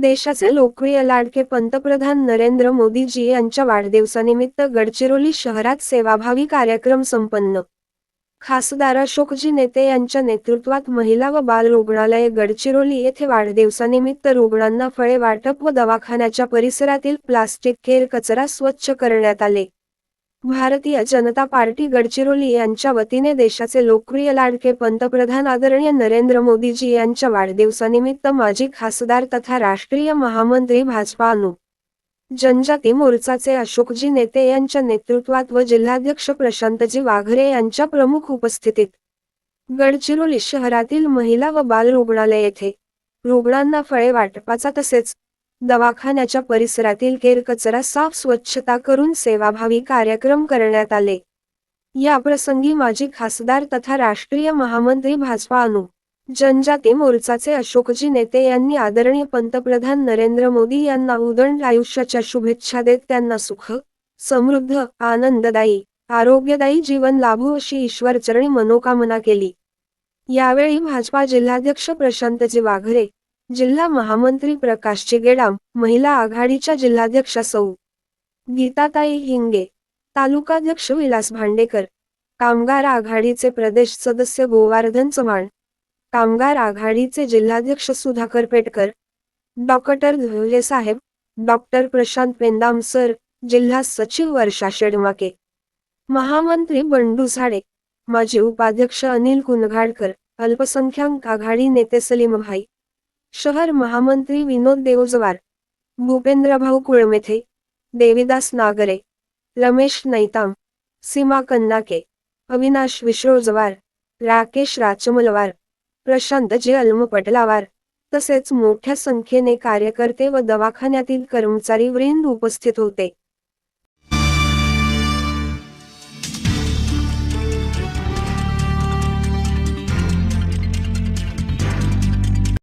देशाचे लोकप्रिय लाडके पंतप्रधान नरेंद्र मोदीजी यांच्या वाढदिवसानिमित्त गडचिरोली शहरात सेवाभावी कार्यक्रम संपन्न. खासदार अशोकजी नेते यांच्या नेतृत्वात महिला व बाल रुग्णालय गडचिरोली येथे वाढदिवसानिमित्त रुग्णांना फळे वाटप व दवाखान्याच्या परिसरातील प्लास्टिक केर कचरा स्वच्छ करण्यात आले. भारतीय जनता पार्टी गडचिरोली यांच्या वतीने देशाचे लोकप्रिय लाडके पंतप्रधान आदरणीय नरेंद्र मोदीजी यांच्या वाढदिवसानिमित्त माजी खासदार तथा राष्ट्रीय महामंत्री भाजपा अनु जनजाती मोर्चाचे अशोकजी नेते यांच्या नेतृत्वात व जिल्हाध्यक्ष प्रशांतजी वाघरे यांच्या प्रमुख उपस्थितीत गडचिरोली शहरातील महिला व बाल रुग्णालय येथे रुग्णांना फळे वाटपाचा तसेच दवाखान्याच्या परिसरातील केर कचरा साफ स्वच्छता करून सेवाभावी कार्यक्रम करण्यात आले. या प्रसंगी माजी खासदार तथा राष्ट्रीय महामंत्री भाजपा अनु जनजाती मोर्चाचे अशोकजी नेते यांनी आदरणीय पंतप्रधान नरेंद्र मोदी यांना उदंड आयुष्याच्या शुभेच्छा देत त्यांना सुख समृद्ध आनंददायी आरोग्यदायी जीवन लाभो अशी ईश्वरचरणी मनोकामना केली. यावेळी भाजपा जिल्हाध्यक्ष प्रशांतजी वाघरे जिल्हा महामंत्री प्रकाश चिगेडाम महिला आघाडीच्या जिल्हाध्यक्षा सौ. गीताताई हिंगे तालुकाध्यक्ष विलास भांडेकर कामगार आघाडीचे प्रदेश सदस्य गोवर्धन चव्हाण कामगार आघाडीचे जिल्हाध्यक्ष Sudhakar Petkar doctor Dhule saheb doctor Prashant Pendam sir जिल्हा सचिव वर्षा शेडमाके महामंत्री बंडू झाडे माजी उपाध्यक्ष अनिल कुनघाडकर अल्पसंख्याक आघाडी नेते सलीम भाई शहर महामंत्री विनोद देवजवार भूपेंद्रभाऊ कुळमेथे देविदास नागरे रमेश नैताम सीमा कन्नाके अविनाश विश्रोजवार राकेश राचमलवार प्रशांत जे अल्मपटलावार तसेच मोठ्या संख्येने कार्यकर्ते व दवाखान्यातील कर्मचारी वृंद उपस्थित होते.